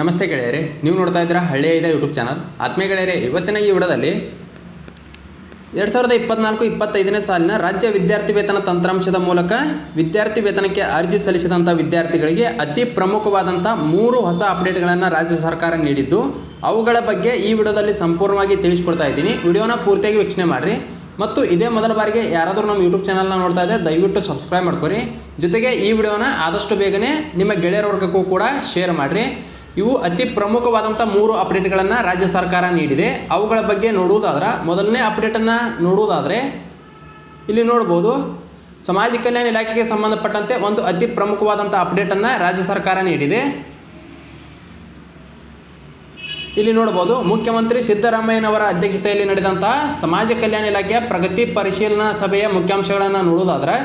ನಮಸ್ತೆ ಗೆಳೆಯರೆ, ನೀವು ನೋಡ್ತಾ ಇದ್ದೀರಾ ಹಳ್ಳಿಯ ಇದೆ ಯೂಟ್ಯೂಬ್ ಚಾನಲ್. ಆತ್ಮೀಯ ಗೆಳೆಯರೆ, ಇವತ್ತಿನ ಈ ವಿಡದಲ್ಲಿ ಎರಡು ಸಾವಿರದ ಇಪ್ಪತ್ನಾಲ್ಕು ಇಪ್ಪತ್ತೈದನೇ ಸಾಲಿನ ರಾಜ್ಯ ವಿದ್ಯಾರ್ಥಿ ವೇತನ ತಂತ್ರಾಂಶದ ಮೂಲಕ ವಿದ್ಯಾರ್ಥಿ ವೇತನಕ್ಕೆ ಅರ್ಜಿ ಸಲ್ಲಿಸಿದಂಥ ವಿದ್ಯಾರ್ಥಿಗಳಿಗೆ ಅತಿ ಪ್ರಮುಖವಾದಂಥ ಮೂರು ಹೊಸ ಅಪ್ಡೇಟ್ಗಳನ್ನು ರಾಜ್ಯ ಸರ್ಕಾರ ನೀಡಿದ್ದು, ಅವುಗಳ ಬಗ್ಗೆ ಈ ವಿಡಿಯೋದಲ್ಲಿ ಸಂಪೂರ್ಣವಾಗಿ ತಿಳಿಸ್ಕೊಡ್ತಾ ಇದ್ದೀನಿ. ವಿಡಿಯೋನ ಪೂರ್ತಿಯಾಗಿ ವೀಕ್ಷಣೆ ಮಾಡಿರಿ. ಮತ್ತು ಇದೇ ಮೊದಲ ಬಾರಿಗೆ ಯಾರಾದರೂ ನಮ್ಮ ಯೂಟ್ಯೂಬ್ ಚಾನಲ್ನ ನೋಡ್ತಾ ಇದ್ದರೆ ದಯವಿಟ್ಟು ಸಬ್ಸ್ಕ್ರೈಬ್ ಮಾಡ್ಕೊರಿ. ಜೊತೆಗೆ ಈ ವಿಡಿಯೋನ ಆದಷ್ಟು ಬೇಗನೆ ನಿಮ್ಮ ಗೆಳೆಯರ ವರ್ಗಕ್ಕೂ ಕೂಡ ಶೇರ್ ಮಾಡಿರಿ. ಇವು ಅತಿ ಪ್ರಮುಖವಾದಂಥ ಮೂರು ಅಪ್ಡೇಟ್ಗಳನ್ನು ರಾಜ್ಯ ಸರ್ಕಾರ ನೀಡಿದೆ. ಅವುಗಳ ಬಗ್ಗೆ ನೋಡುವುದಾದ್ರೆ ಮೊದಲನೇ ಅಪ್ಡೇಟನ್ನು ನೋಡುವುದಾದರೆ ಇಲ್ಲಿ ನೋಡ್ಬೋದು, ಸಮಾಜ ಕಲ್ಯಾಣ ಇಲಾಖೆಗೆ ಸಂಬಂಧಪಟ್ಟಂತೆ ಒಂದು ಅತಿ ಪ್ರಮುಖವಾದಂಥ ಅಪ್ಡೇಟನ್ನು ರಾಜ್ಯ ಸರ್ಕಾರ ನೀಡಿದೆ. ಇಲ್ಲಿ ನೋಡ್ಬೋದು, ಮುಖ್ಯಮಂತ್ರಿ ಸಿದ್ದರಾಮಯ್ಯನವರ ಅಧ್ಯಕ್ಷತೆಯಲ್ಲಿ ನಡೆದಂತಹ ಸಮಾಜ ಕಲ್ಯಾಣ ಇಲಾಖೆಯ ಪ್ರಗತಿ ಪರಿಶೀಲನಾ ಸಭೆಯ ಮುಖ್ಯಾಂಶಗಳನ್ನು ನೋಡುವುದಾದ್ರೆ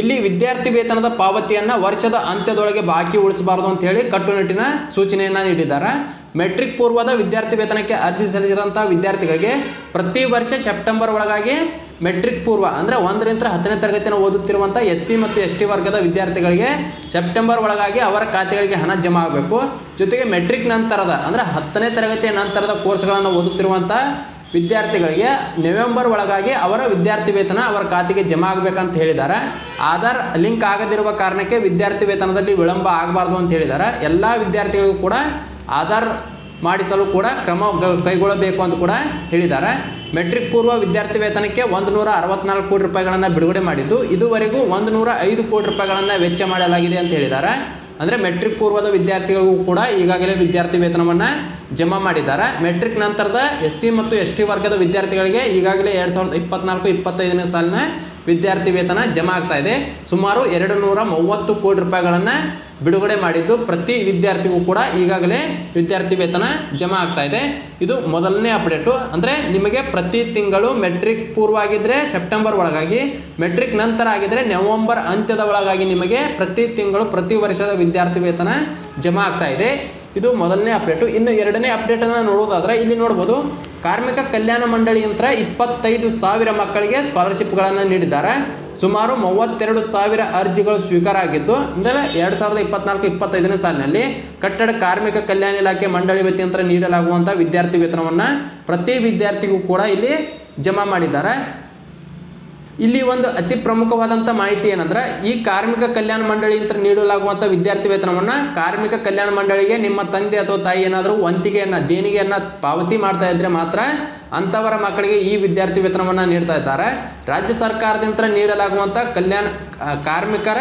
ಇಲ್ಲಿ ವಿದ್ಯಾರ್ಥಿ ವೇತನದ ಪಾವತಿಯನ್ನು ವರ್ಷದ ಅಂತ್ಯದೊಳಗೆ ಬಾಕಿ ಉಳಿಸಬಾರದು ಅಂತ ಹೇಳಿ ಕಟ್ಟುನಿಟ್ಟಿನ ಸೂಚನೆಯನ್ನು ನೀಡಿದ್ದಾರೆ. ಮೆಟ್ರಿಕ್ ಪೂರ್ವದ ವಿದ್ಯಾರ್ಥಿ ವೇತನಕ್ಕೆ ಅರ್ಜಿ ಸಲ್ಲಿಸಿದಂಥ ವಿದ್ಯಾರ್ಥಿಗಳಿಗೆ ಪ್ರತಿ ವರ್ಷ ಸೆಪ್ಟೆಂಬರ್ ಒಳಗಾಗಿ ಮೆಟ್ರಿಕ್ ಪೂರ್ವ ಅಂದರೆ ಒಂದರಿಂದ ಹತ್ತನೇ ತರಗತಿಯನ್ನು ಓದುತ್ತಿರುವಂಥ ಎಸ್ ಸಿ ಮತ್ತು ಎಸ್ ಟಿ ವರ್ಗದ ವಿದ್ಯಾರ್ಥಿಗಳಿಗೆ ಸೆಪ್ಟೆಂಬರ್ ಒಳಗಾಗಿ ಅವರ ಖಾತೆಗಳಿಗೆ ಹಣ ಜಮಾ ಆಗಬೇಕು. ಜೊತೆಗೆ ಮೆಟ್ರಿಕ್ ನಂತರದ ಅಂದರೆ ಹತ್ತನೇ ತರಗತಿಯ ನಂತರದ ಕೋರ್ಸ್ಗಳನ್ನು ಓದುತ್ತಿರುವಂಥ ವಿದ್ಯಾರ್ಥಿಗಳಿಗೆ ನವೆಂಬರ್ ಒಳಗಾಗಿ ಅವರ ವಿದ್ಯಾರ್ಥಿ ವೇತನ ಅವರ ಖಾತೆಗೆ ಜಮಾ ಆಗಬೇಕಂತ ಹೇಳಿದ್ದಾರೆ. ಆಧಾರ್ ಲಿಂಕ್ ಆಗದಿರುವ ಕಾರಣಕ್ಕೆ ವಿದ್ಯಾರ್ಥಿ ವೇತನದಲ್ಲಿ ವಿಳಂಬ ಆಗಬಾರ್ದು ಅಂತ ಹೇಳಿದ್ದಾರೆ. ಎಲ್ಲ ವಿದ್ಯಾರ್ಥಿಗಳಿಗೂ ಕೂಡ ಆಧಾರ್ ಮಾಡಿಸಲು ಕೂಡ ಕ್ರಮ ಕೈಗೊಳ್ಳಬೇಕು ಅಂತ ಕೂಡ ಹೇಳಿದ್ದಾರೆ. ಮೆಟ್ರಿಕ್ ಪೂರ್ವ ವಿದ್ಯಾರ್ಥಿ ವೇತನಕ್ಕೆ ಒಂದು ನೂರ ಅರವತ್ನಾಲ್ಕು ಕೋಟಿ ರೂಪಾಯಿಗಳನ್ನು ಬಿಡುಗಡೆ ಮಾಡಿದ್ದು, ಇದುವರೆಗೂ ಒಂದು ನೂರ ಐದು ಕೋಟಿ ರೂಪಾಯಿಗಳನ್ನು ವೆಚ್ಚ ಮಾಡಲಾಗಿದೆ ಅಂತ ಹೇಳಿದ್ದಾರೆ. ಅಂದರೆ ಮೆಟ್ರಿಕ್ ಪೂರ್ವದ ವಿದ್ಯಾರ್ಥಿಗಳಿಗೂ ಕೂಡ ಈಗಾಗಲೇ ವಿದ್ಯಾರ್ಥಿ ವೇತನವನ್ನು ಜಮಾ ಮಾಡಿದ್ದಾರೆ. ಮೆಟ್ರಿಕ್ ನಂತರದ ಎಸ್ ಸಿ ಮತ್ತು ಎಸ್ ಟಿ ವರ್ಗದ ವಿದ್ಯಾರ್ಥಿಗಳಿಗೆ ಈಗಾಗಲೇ ಎರಡು ಸಾವಿರದ ಇಪ್ಪತ್ನಾಲ್ಕು ಇಪ್ಪತ್ತೈದನೇ ಸಾಲಿನ ವಿದ್ಯಾರ್ಥಿ ವೇತನ ಜಮಾ ಆಗ್ತಾ ಇದೆ. ಸುಮಾರು ಎರಡು ನೂರ ಮೂವತ್ತು ಕೋಟಿ ರೂಪಾಯಿಗಳನ್ನು ಬಿಡುಗಡೆ ಮಾಡಿದ್ದು ಪ್ರತಿ ವಿದ್ಯಾರ್ಥಿಗೂ ಕೂಡ ಈಗಾಗಲೇ ವಿದ್ಯಾರ್ಥಿ ವೇತನ ಜಮಾ ಆಗ್ತಾ ಇದೆ. ಇದು ಮೊದಲನೇ ಅಪ್ಡೇಟು. ಅಂದರೆ ನಿಮಗೆ ಪ್ರತಿ ತಿಂಗಳು ಮೆಟ್ರಿಕ್ ಪೂರ್ವ ಆಗಿದ್ದರೆ ಸೆಪ್ಟೆಂಬರ್ ಒಳಗಾಗಿ ಮೆಟ್ರಿಕ್ ನಂತರ ಆಗಿದ್ದರೆ ನವೆಂಬರ್ ಅಂತ್ಯದ ಒಳಗಾಗಿ ನಿಮಗೆ ಪ್ರತಿ ತಿಂಗಳು, ಪ್ರತಿ ವರ್ಷದ ವಿದ್ಯಾರ್ಥಿ ವೇತನ ಜಮಾ ಆಗ್ತಾ ಇದೆ. ಇದು ಮೊದಲನೇ ಅಪ್ಡೇಟು ಇನ್ನು ಎರಡನೇ ಅಪ್ಡೇಟನ್ನು ನೋಡೋದಾದರೆ ಇಲ್ಲಿ ನೋಡ್ಬೋದು, ಕಾರ್ಮಿಕ ಕಲ್ಯಾಣ ಮಂಡಳಿ ಯಂತ್ರ ಇಪ್ಪತ್ತೈದು ಸಾವಿರ ಮಕ್ಕಳಿಗೆ ಸ್ಕಾಲರ್ಶಿಪ್ಗಳನ್ನು ನೀಡಿದ್ದಾರೆ. ಸುಮಾರು ಮೂವತ್ತೆರಡು ಸಾವಿರ ಅರ್ಜಿಗಳು ಸ್ವೀಕಾರ ಆಗಿದ್ದು, ಅಂದರೆ ಎರಡು ಸಾವಿರದ ಇಪ್ಪತ್ನಾಲ್ಕು, ಇಪ್ಪತ್ತೈದನೇ ಸಾಲಿನಲ್ಲಿ ಕಟ್ಟಡ ಕಾರ್ಮಿಕ ಕಲ್ಯಾಣ ಇಲಾಖೆ ಮಂಡಳಿ ವತಿಯಂತ್ರ ನೀಡಲಾಗುವಂಥ ವಿದ್ಯಾರ್ಥಿ ವೇತನವನ್ನು ಪ್ರತಿ ವಿದ್ಯಾರ್ಥಿಗೂ ಕೂಡ ಇಲ್ಲಿ ಜಮಾ ಮಾಡಿದ್ದಾರೆ. ಇಲ್ಲಿ ಒಂದು ಅತಿ ಪ್ರಮುಖವಾದಂಥ ಮಾಹಿತಿ ಏನಂದ್ರೆ, ಈ ಕಾರ್ಮಿಕ ಕಲ್ಯಾಣ ಮಂಡಳಿ ಅಂತ ನೀಡಲಾಗುವಂಥ ವಿದ್ಯಾರ್ಥಿ ವೇತನವನ್ನು ಕಾರ್ಮಿಕ ಕಲ್ಯಾಣ ಮಂಡಳಿಗೆ ನಿಮ್ಮ ತಂದೆ ಅಥವಾ ತಾಯಿ ಏನಾದರೂ ವಂತಿಗೆಯನ್ನು, ದೇಣಿಗೆಯನ್ನು ಪಾವತಿ ಮಾಡ್ತಾ ಇದ್ರೆ ಮಾತ್ರ ಅಂಥವರ ಮಕ್ಕಳಿಗೆ ಈ ವಿದ್ಯಾರ್ಥಿ ವೇತನವನ್ನು ನೀಡ್ತಾ ಇದ್ದಾರೆ. ರಾಜ್ಯ ಸರ್ಕಾರದಿಂದ ನೀಡಲಾಗುವಂಥ ಕಲ್ಯಾಣ ಕಾರ್ಮಿಕರ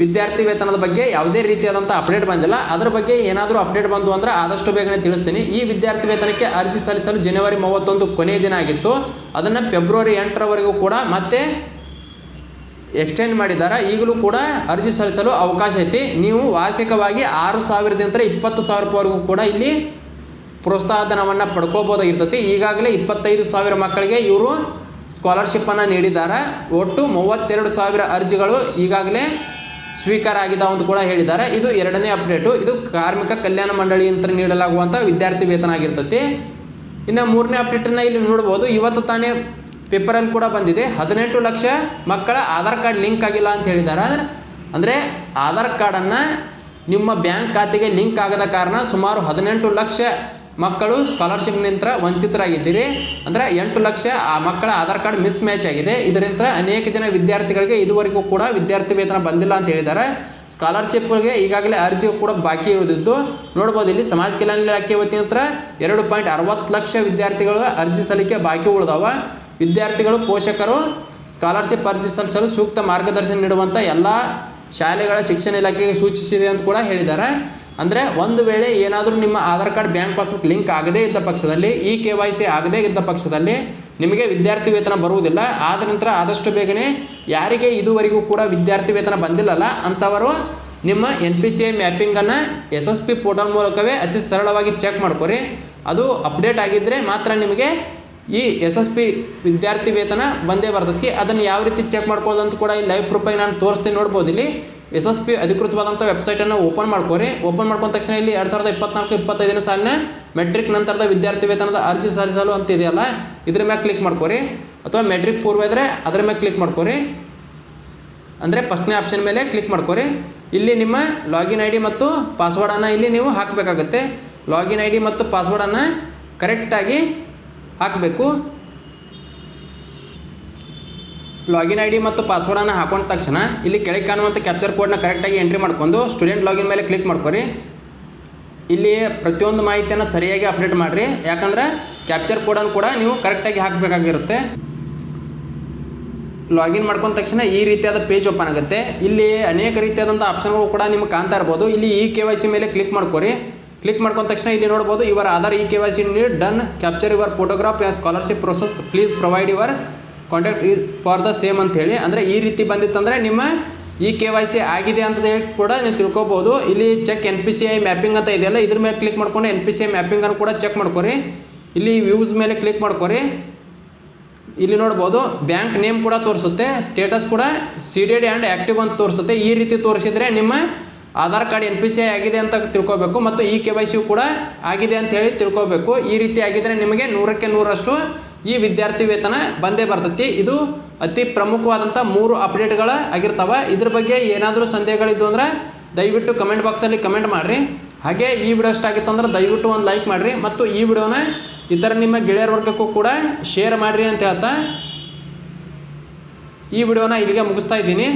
ವಿದ್ಯಾರ್ಥಿ ವೇತನದ ಬಗ್ಗೆ ಯಾವುದೇ ರೀತಿಯಾದಂಥ ಅಪ್ಡೇಟ್ ಬಂದಿಲ್ಲ. ಅದರ ಬಗ್ಗೆ ಏನಾದರೂ ಅಪ್ಡೇಟ್ ಬಂತು ಅಂದರೆ ಆದಷ್ಟು ಬೇಗನೆ ತಿಳಿಸ್ತೀನಿ. ಈ ವಿದ್ಯಾರ್ಥಿ ವೇತನಕ್ಕೆ ಅರ್ಜಿ ಸಲ್ಲಿಸಲು ಜನವರಿ ಮೂವತ್ತೊಂದು ಕೊನೆಯ ದಿನ ಆಗಿತ್ತು. ಅದನ್ನು ಫೆಬ್ರವರಿ ಎಂಟರವರೆಗೂ ಕೂಡ ಮತ್ತೆ ಎಕ್ಸ್ಟೆಂಡ್ ಮಾಡಿದ್ದಾರೆ. ಈಗಲೂ ಕೂಡ ಅರ್ಜಿ ಸಲ್ಲಿಸಲು ಅವಕಾಶ ಐತಿ. ನೀವು ವಾರ್ಷಿಕವಾಗಿ ಆರು ಸಾವಿರದಿಂದ ಇಪ್ಪತ್ತು ಸಾವಿರ ಕೂಡ ಇಲ್ಲಿ ಪ್ರೋತ್ಸಾಹಧನವನ್ನು ಪಡ್ಕೋಬೋದಾಗಿರ್ತೈತಿ. ಈಗಾಗಲೇ ಇಪ್ಪತ್ತೈದು ಸಾವಿರ ಮಕ್ಕಳಿಗೆ ಇವರು ಸ್ಕಾಲರ್ಶಿಪ್ಪನ್ನು ನೀಡಿದ್ದಾರೆ. ಒಟ್ಟು ಮೂವತ್ತೆರಡು ಸಾವಿರ ಅರ್ಜಿಗಳು ಈಗಾಗಲೇ ಸ್ವೀಕಾರ ಆಗಿದೆ ಅಂತ ಕೂಡ ಹೇಳಿದ್ದಾರೆ. ಇದು ಎರಡನೇ ಅಪ್ಡೇಟು. ಇದು ಕಾರ್ಮಿಕ ಕಲ್ಯಾಣ ಮಂಡಳಿ ಅಂತ ನೀಡಲಾಗುವಂಥ ವಿದ್ಯಾರ್ಥಿ ವೇತನ ಆಗಿರ್ತೈತಿ. ಇನ್ನು ಮೂರನೇ ಅಪ್ಡೇಟನ್ನು ಇಲ್ಲಿ ನೋಡ್ಬೋದು. ಇವತ್ತು ತಾನೇ ಪೇಪರಲ್ಲಿ ಕೂಡ ಬಂದಿದೆ. ಹದಿನೆಂಟು ಲಕ್ಷ ಮಕ್ಕಳ ಆಧಾರ್ ಕಾರ್ಡ್ ಲಿಂಕ್ ಆಗಿಲ್ಲ ಅಂತ ಹೇಳಿದ್ದಾರೆ. ಅಂದರೆ ಅಂದರೆ ಆಧಾರ್ ಕಾರ್ಡನ್ನು ನಿಮ್ಮ ಬ್ಯಾಂಕ್ ಖಾತೆಗೆ ಲಿಂಕ್ ಆಗದ ಕಾರಣ ಸುಮಾರು ಹದಿನೆಂಟು ಲಕ್ಷ ಮಕ್ಕಳು ಸ್ಕಾಲರ್ಶಿಪ್ ಸ್ಕಾಲರ್ಶಿಪ್ನಿಂದ ವಂಚಿತರಾಗಿದ್ದೀರಿ. ಅಂದ್ರೆ ಎಂಟು ಲಕ್ಷ ಆ ಮಕ್ಕಳ ಆಧಾರ್ ಕಾರ್ಡ್ ಮಿಸ್ ಮ್ಯಾಚ್ ಆಗಿದೆ. ಇದರಿಂದ ಅನೇಕ ಜನ ವಿದ್ಯಾರ್ಥಿಗಳಿಗೆ ಇದುವರೆಗೂ ಕೂಡ ವಿದ್ಯಾರ್ಥಿ ವೇತನ ಬಂದಿಲ್ಲ ಅಂತ ಹೇಳಿದ್ದಾರೆ. ಸ್ಕಾಲರ್ಶಿಪ್ಗೆ ಈಗಾಗಲೇ ಅರ್ಜಿ ಕೂಡ ಬಾಕಿ ಇರುವುದಿದ್ದು, ನೋಡ್ಬೋದು ಇಲ್ಲಿ ಸಮಾಜ ಕಲ್ಯಾಣ ಇಲಾಖೆ ವತಿಯಿಂದ ಎರಡು ಪಾಯಿಂಟ್ ಅರವತ್ತು ಲಕ್ಷ ವಿದ್ಯಾರ್ಥಿಗಳು ಅರ್ಜಿ ಸಲ್ಲಿಕೆ ಬಾಕಿ ಉಳಿದವ. ವಿದ್ಯಾರ್ಥಿಗಳು ಪೋಷಕರು ಸ್ಕಾಲರ್ಶಿಪ್ ಅರ್ಜಿ ಸಲ್ಲಿಸಲು ಸೂಕ್ತ ಮಾರ್ಗದರ್ಶನ ನೀಡುವಂಥ ಎಲ್ಲ ಶಾಲೆಗಳ ಶಿಕ್ಷಣ ಇಲಾಖೆಗೆ ಸೂಚಿಸಿದೆ ಅಂತ ಕೂಡ ಹೇಳಿದ್ದಾರೆ. ಅಂದರೆ ಒಂದು ವೇಳೆ ಏನಾದರೂ ನಿಮ್ಮ Aadhaar card, bank passbook link ಆಗದೇ ಇದ್ದ ಪಕ್ಷದಲ್ಲಿ ಇ ಕೆ ವೈ ಸಿ ಆಗದೇ ಇದ್ದ ಪಕ್ಷದಲ್ಲಿ ನಿಮಗೆ ವಿದ್ಯಾರ್ಥಿ ವೇತನ ಬರುವುದಿಲ್ಲ. ಆದ ನಂತರ ಆದಷ್ಟು ಬೇಗನೆ ಯಾರಿಗೆ ಇದುವರೆಗೂ ಕೂಡ ವಿದ್ಯಾರ್ಥಿ ವೇತನ ಬಂದಿಲ್ಲಲ್ಲ ಅಂಥವರು ನಿಮ್ಮ ಎನ್ ಪಿ ಸಿ ಐ ಮ್ಯಾಪಿಂಗನ್ನು ಎಸ್ ಎಸ್ ಪಿ ಪೋರ್ಟಲ್ ಮೂಲಕವೇ ಅತಿ ಸರಳವಾಗಿ ಚೆಕ್ ಮಾಡ್ಕೊರಿ. ಅದು ಅಪ್ಡೇಟ್ ಆಗಿದ್ದರೆ ಮಾತ್ರ ನಿಮಗೆ ಈ ಎಸ್ ಎಸ್ ಪಿ ವಿದ್ಯಾರ್ಥಿ ವೇತನ ಬಂದೇ ಬರ್ತೈತಿ. ಅದನ್ನು ಯಾವ ರೀತಿ ಚೆಕ್ ಮಾಡ್ಕೊಳ್ಳೋದಂತ ಕೂಡ ಈ ಲೈವ್ ಪ್ರೂಫಾಗಿ ನಾನು ತೋರಿಸ್ತೀನಿ ನೋಡ್ಬೋದು. ಇಲ್ಲಿ ಎಸ್ ಎಸ್ ಪಿ ಅಧಿಕೃತವಾದಂಥ ವೆಬ್ಸೈಟನ್ನು ಓಪನ್ ಮಾಡ್ಕೋರಿ. ಓಪನ್ ಮಾಡ್ಕೊಂಡ ತಕ್ಷಣ ಇಲ್ಲಿ ಎರಡು ಸಾವಿರದ ಇಪ್ಪತ್ನಾಲ್ಕು ಇಪ್ಪತ್ತೈದನೇ ಸಾಲಿನ ಮೆಟ್ರಿಕ್ ನಂತರದ ವಿದ್ಯಾರ್ಥಿ ವೇತನದ ಅರ್ಜಿ ಸಲ್ಲಿಸಲು ಅಂತ ಇದೆಯಲ್ಲ, ಇದ್ರ ಮ್ಯಾಗೆ ಕ್ಲಿಕ್ ಮಾಡ್ಕೋರಿ. ಅಥವಾ ಮೆಟ್ರಿಕ್ ಪೂರ್ವ ಇದ್ದರೆ ಅದ್ರ ಮ್ಯಾಗೆ ಕ್ಲಿಕ್ ಮಾಡ್ಕೋರಿ. ಅಂದರೆ ಫಸ್ಟ್ನೇ ಆಪ್ಷನ್ ಮೇಲೆ ಕ್ಲಿಕ್ ಮಾಡ್ಕೋರಿ. ಇಲ್ಲಿ ನಿಮ್ಮ ಲಾಗಿನ್ ಐ ಡಿ ಮತ್ತು ಪಾಸ್ವರ್ಡನ್ನು ಇಲ್ಲಿ ನೀವು ಹಾಕಬೇಕಾಗುತ್ತೆ. ಲಾಗಿನ್ ಐ ಡಿ ಮತ್ತು ಪಾಸ್ವರ್ಡನ್ನು ಕರೆಕ್ಟಾಗಿ ಹಾಕಬೇಕು. ಲಾಗಿನ್ ಐ ಡಿ ಮತ್ತು ಪಾಸ್ವರ್ಡನ್ನು ಹಾಕೊಂಡ ತಕ್ಷಣ ಇಲ್ಲಿ ಕೆಳಗೆ ಕಾಣುವಂಥ ಕ್ಯಾಪ್ಚರ್ ಕೋಡ್ನ ಕರೆಕ್ಟಾಗಿ ಎಂಟ್ರಿ ಮಾಡ್ಕೊಂಡು ಸ್ಟೂಡೆಂಟ್ ಲಾಗಿನ್ ಮೇಲೆ ಕ್ಲಿಕ್ ಮಾಡ್ಕೊರಿ. ಇಲ್ಲಿ ಪ್ರತಿಯೊಂದು ಮಾಹಿತಿಯನ್ನು ಸರಿಯಾಗಿ ಅಪ್ಡೇಟ್ ಮಾಡಿರಿ. ಯಾಕಂದ್ರೆ ಕ್ಯಾಪ್ಚರ್ ಕೋಡನ್ನು ಕೂಡ ನೀವು ಕರೆಕ್ಟಾಗಿ ಹಾಕಬೇಕಾಗಿರುತ್ತೆ. ಲಾಗಿನ್ ಮಾಡ್ಕೊಂಡ ತಕ್ಷಣ ಈ ರೀತಿಯಾದ ಪೇಜ್ ಓಪನ್ ಆಗುತ್ತೆ. ಇಲ್ಲಿ ಅನೇಕ ರೀತಿಯಾದಂಥ ಆಪ್ಷನ್ಗಳು ಕೂಡ ನಿಮ್ಗೆ ಕಾಣ್ತಾ ಇರ್ಬೋದು. ಇಲ್ಲಿ ಇ ಕೆ ವೈ ಸಿ ಮೇಲೆ ಕ್ಲಿಕ್ ಮಾಡ್ಕೊರಿ. ಕ್ಲಿಕ್ ಮಾಡ್ಕೊಂಡ ತಕ್ಷಣ ಇಲ್ಲಿ ನೋಡ್ಬೋದು ಇವರ Aadhaar E K Y C need done capture your photograph scholarship process please provide your contact for the same ಅಂತ ಹೇಳಿ. ಅಂದರೆ ಈ ರೀತಿ ಬಂದಿತ್ತಂದರೆ ನಿಮ್ಮ ಇ ಕೆ ವೈ ಸಿ ಆಗಿದೆ ಅಂತ ಹೇಳಿ ಕೂಡ ನೀವು ತಿಳ್ಕೊಬೋದು. ಇಲ್ಲಿ check N P C I mapping ಅಂತ ಇದೆಯಲ್ಲ, ಇದ್ರ ಮೇಲೆ ಕ್ಲಿಕ್ ಮಾಡ್ಕೊಂಡು ಎನ್ ಪಿ ಸಿ ಐ ಮ್ಯಾಪಿಂಗನ್ನು ಕೂಡ ಚೆಕ್ ಮಾಡ್ಕೊರಿ. ಇಲ್ಲಿ ವ್ಯೂಸ್ ಮೇಲೆ ಕ್ಲಿಕ್ ಮಾಡ್ಕೊರಿ. ಇಲ್ಲಿ ನೋಡ್ಬೋದು ಬ್ಯಾಂಕ್ ನೇಮ್ ಕೂಡ ತೋರಿಸುತ್ತೆ ಸ್ಟೇಟಸ್ ಕೂಡ ಸಿಡೆಡ್ ಆ್ಯಂಡ್ ಆ್ಯಕ್ಟಿವ್ ಅಂತ ತೋರಿಸುತ್ತೆ. ಈ ರೀತಿ ತೋರಿಸಿದರೆ ನಿಮ್ಮ Aadhaar card N P C I ಆಗಿದೆ ಅಂತ ತಿಳ್ಕೋಬೇಕು ಮತ್ತು ಇ ಕೆ ವೈ ಸಿ ಕೂಡ ಆಗಿದೆ ಅಂತ ಹೇಳಿ ತಿಳ್ಕೊಬೇಕು. ಈ ರೀತಿ ಆಗಿದ್ದರೆ ನಿಮಗೆ ನೂರಕ್ಕೆ ನೂರಷ್ಟು ಈ ವಿದ್ಯಾರ್ಥಿ ವೇತನ ಬಂದೇ ಬರ್ತೈತಿ. ಇದು ಅತಿ ಪ್ರಮುಖವಾದಂಥ ಮೂರು ಅಪ್ಡೇಟ್ಗಳ ಆಗಿರ್ತವೆ. ಇದ್ರ ಬಗ್ಗೆ ಏನಾದರೂ ಸಂದೇಹಗಳಿದ್ದು ಅಂದರೆ ದಯವಿಟ್ಟು ಕಮೆಂಟ್ ಬಾಕ್ಸಲ್ಲಿ ಕಮೆಂಟ್ ಮಾಡಿರಿ. ಹಾಗೆ ಈ ವಿಡಿಯೋ ಇಷ್ಟ ಆಗಿತ್ತು ಅಂದ್ರೆ ದಯವಿಟ್ಟು ಒಂದು ಲೈಕ್ ಮಾಡಿರಿ ಮತ್ತು ಈ ವಿಡಿಯೋನ ಇತರ ನಿಮ್ಮ ಗೆಳೆಯರ ವರ್ಗಕ್ಕೂ ಕೂಡ ಶೇರ್ ಮಾಡಿರಿ ಅಂತ ಹೇಳ್ತಾ ಈ ವಿಡಿಯೋನ ಇಲ್ಲಿಗೆ ಮುಗಿಸ್ತಾ ಇದ್ದೀನಿ.